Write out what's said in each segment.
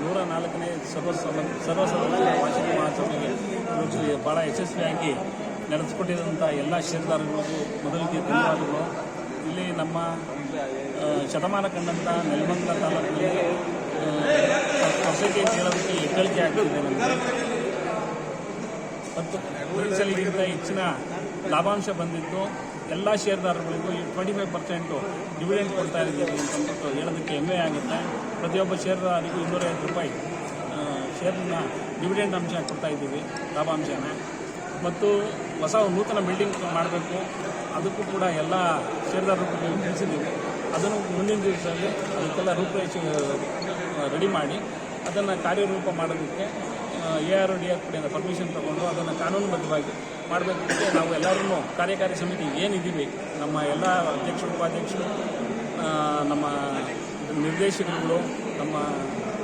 ನೂರ ನಾಲ್ಕನೇ ಸರ್ವ ಸರ್ವ ಸದಸ್ಯರ ವಾರ್ಷಿಕ ಮಹಾಸಭೆಗೆ ಇವತ್ತು ಭಾಳ ಯಶಸ್ವಿಯಾಗಿ ನಡೆಸಿಕೊಟ್ಟಿರುವಂಥ ಎಲ್ಲ ಷೇರುದಾರರಿಗೂ ಮೊದಲಿಗೆ ಧನ್ಯವಾದಗಳು. ಇಲ್ಲಿ ನಮ್ಮ ಶತಮಾನ ಕಂಡಂಥ ನೆಲಮಂಗಲ ತಾಲೂಕಿನಲ್ಲಿ ಪರ್ಸೆಂಟೇಜ್ ಹೇಳೋದಕ್ಕೆ ಹೆಗ್ಗಳಿಕೆ ಆಗ್ತಿದೆ ನಮಗೆ. ಮತ್ತು ಈ ಸಲಿಗಿಂತ ಹೆಚ್ಚಿನ ಲಾಭಾಂಶ ಬಂದಿದ್ದು ಎಲ್ಲ ಷೇರ್ದಾರಗಳಿಗೂ ಈ ಟ್ವೆಂಟಿ ಫೈವ್ ಪರ್ಸೆಂಟು ಡಿವಿಡೆಂಟ್ ಕೊಡ್ತಾ ಇದ್ದೀವಿ ಅಂತ ಅಂದ್ಬಿಟ್ಟು ಹೇಳೋದಕ್ಕೆ ಹೆಮ್ಮೆ ಆಗುತ್ತೆ. ಪ್ರತಿಯೊಬ್ಬ ಷೇರ್ದಾರರಿಗೂ ಇನ್ನೂರೈವತ್ತು ರೂಪಾಯಿ ಶೇರ್ನ ಡಿವಿಡೆಂಡ್ ಅಂಶ ಕೊಡ್ತಾ ಇದ್ದೀವಿ, ಲಾಭಾಂಶನ. ಮತ್ತು ಹೊಸ ನೂತನ ಬಿಲ್ಡಿಂಗ್ ಮಾಡಬೇಕು. ಅದಕ್ಕೂ ಕೂಡ ಎಲ್ಲ ಷೇರ್ದಾರರು ತಿಳಿಸಿದ್ದೀವಿ. ಅದನ್ನು ಮುಂದಿನ ದಿವಸದಲ್ಲಿ ಅದಕ್ಕೆಲ್ಲ ರೂಪರೇಷ ರೆಡಿ ಮಾಡಿ, ಅದನ್ನು ಕಾರ್ಯರೂಪ ಮಾಡೋದಕ್ಕೆ ಎ ಆರ್ ಡಿ ಆರ್ ಕಡೆಯಿಂದ ಪರ್ಮಿಷನ್ ತಗೊಂಡು ಅದನ್ನು ಕಾನೂನುಬದ್ಧವಾಗಿ ಮಾಡಬೇಕು ನಾವು ಎಲ್ಲರೂ ಕಾರ್ಯಕಾರಿ ಸಮಿತಿ ಏನಿದ್ದೀವಿ ನಮ್ಮ ಎಲ್ಲ ಅಧ್ಯಕ್ಷರು ಉಪಾಧ್ಯಕ್ಷರು ನಮ್ಮ ನಿರ್ದೇಶಕರುಗಳು ನಮ್ಮ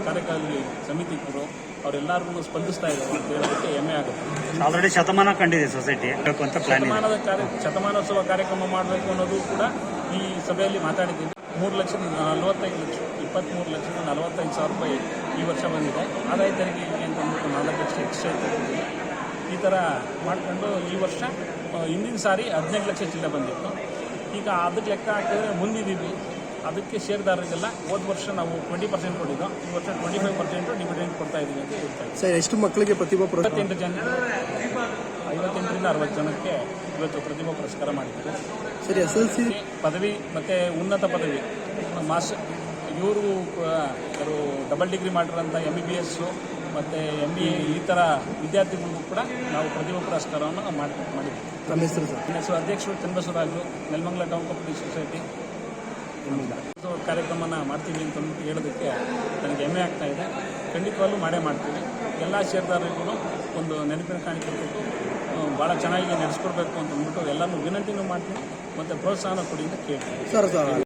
ಕಾರ್ಯಕಾರಿ ಸಮಿತಿಗಳು ಅವರೆಲ್ಲರಿಗೂ ಸ್ಪಂದಿಸ್ತಾ ಇದ್ದಾರೆ ಅಂತ ಹೇಳೋದಕ್ಕೆ ಹೆಮ್ಮೆ ಆಗುತ್ತೆ. ಆಲ್ರೆಡಿ ಶತಮಾನ ಕಂಡಿದೆ ಸೊಸೈಟಿ ಶತಮಾನದ ಕಾರ್ಯ ಶತಮಾನೋತ್ಸವ ಕಾರ್ಯಕ್ರಮ ಮಾಡಬೇಕು ಅನ್ನೋದು ಕೂಡ ಈ ಸಭೆಯಲ್ಲಿ ಮಾತಾಡಿದ್ದೀವಿ. ಮೂರು ಲಕ್ಷದ ನಲವತ್ತೈದು ಲಕ್ಷ ಇಪ್ಪತ್ತ್ಮೂರು ಲಕ್ಷದ ನಲವತ್ತೈದು ಸಾವಿರ ರೂಪಾಯಿ ಈ ವರ್ಷ ಬಂದಿದೆ. ಆದಾಯ ತೆರಿಗೆ ಅಂತ ಅಂದ್ಬಿಟ್ಟು ನಾಲ್ಕು ಲಕ್ಷ ಎಕ್ಸ್ಟ್ರಾ ಇಟ್ಟಿದ್ದೀವಿ ಈ ಥರ ಮಾಡಿಕೊಂಡು ಈ ವರ್ಷ ಹಿಂದಿನ ಸಾರಿ ಹದಿನೈದು ಲಕ್ಷ ಚಿಲ್ಲ ಬಂದಿತ್ತು. ಈಗ ಅದಕ್ಕೆ ಲೆಕ್ಕ ಹಾಕಿದ್ರೆ ಮುಂದಿದ್ದೀವಿ. ಅದಕ್ಕೆ ಷೇರ್ದಾರರಿಗೆಲ್ಲ ಹೋದ ವರ್ಷ ನಾವು ಟ್ವೆಂಟಿ ಪರ್ಸೆಂಟ್ ಕೊಟ್ಟಿದ್ದು. ಈ ವರ್ಷ ಟ್ವೆಂಟಿ ಫೈವ್ ಪರ್ಸೆಂಟು ಡಿವಿಡೆಂಟ್ ಕೊಡ್ತಾ ಇದ್ದೀವಿ ಅಂತ ಹೇಳ್ತಾ ಇದ್ದೀವಿ. ಸರ್ ಎಷ್ಟು ಮಕ್ಕಳಿಗೆ ಪ್ರತಿಭಾ ಐವತ್ತೆಂಟು ಜನ. ಐವತ್ತೆಂಟರಿಂದ ಅರವತ್ತು ಜನಕ್ಕೆ ಇವತ್ತು ಪ್ರತಿಭಾ ಪುರಸ್ಕಾರ ಮಾಡಿದ್ದಾರೆ. ಸರಿ ಎಸ್ ಎಲ್ ಸಿ ಪದವಿ ಮತ್ತು ಉನ್ನತ ಪದವಿ. ಮಾಸ್ಟರ್ ಇವರು ಅವರು ಡಬಲ್ ಡಿಗ್ರಿ ಮಾಡಿರೋಂಥ ಎಂ ಬಿ ಬಿ ಎಸ್ಸು ಮತ್ತು ಎಂ ಬಿ ಎ ಈ ಥರ ವಿದ್ಯಾರ್ಥಿಗಳಿಗೂ ಕೂಡ ನಾವು ಪ್ರತಿಭಾ ಪುರಸ್ಕಾರವನ್ನು ಮಾಡಿ ಮಾಡಿದ್ದೀವಿ. ಹೆಸರು ಸರ್? ನನ್ನ ಹೆಸರು ಅಧ್ಯಕ್ಷರು Channabasavaraju Nelamangala town company society ಕಾರ್ಯಕ್ರಮನ ಮಾಡ್ತೀವಿ ಅಂತ ಹೇಳೋದಕ್ಕೆ ನನಗೆ ಹೆಮ್ಮೆ ಆಗ್ತಾ ಇದೆ. ಖಂಡಿತವಾಗ್ಲೂ ಮಾಡೇ ಮಾಡ್ತೀವಿ. ಎಲ್ಲ ಷೇರ್ದಾರರಿಗೂ ಒಂದು ನೆನಪಿನ ಕಾಣಿಕೆ ಕೊಟ್ಟು ಭಾಳ ಚೆನ್ನಾಗಿ ನಡೆಸ್ಕೊಡ್ಬೇಕು ಅಂತ ಅಂದ್ಬಿಟ್ಟು ಎಲ್ಲರೂ ವಿನಂತಿನೂ ಮಾಡ್ತೀನಿ. ಮತ್ತು ಪ್ರೋತ್ಸಾಹನ ಕೊಡಿ ಅಂತ ಕೇಳ್ತೀನಿ.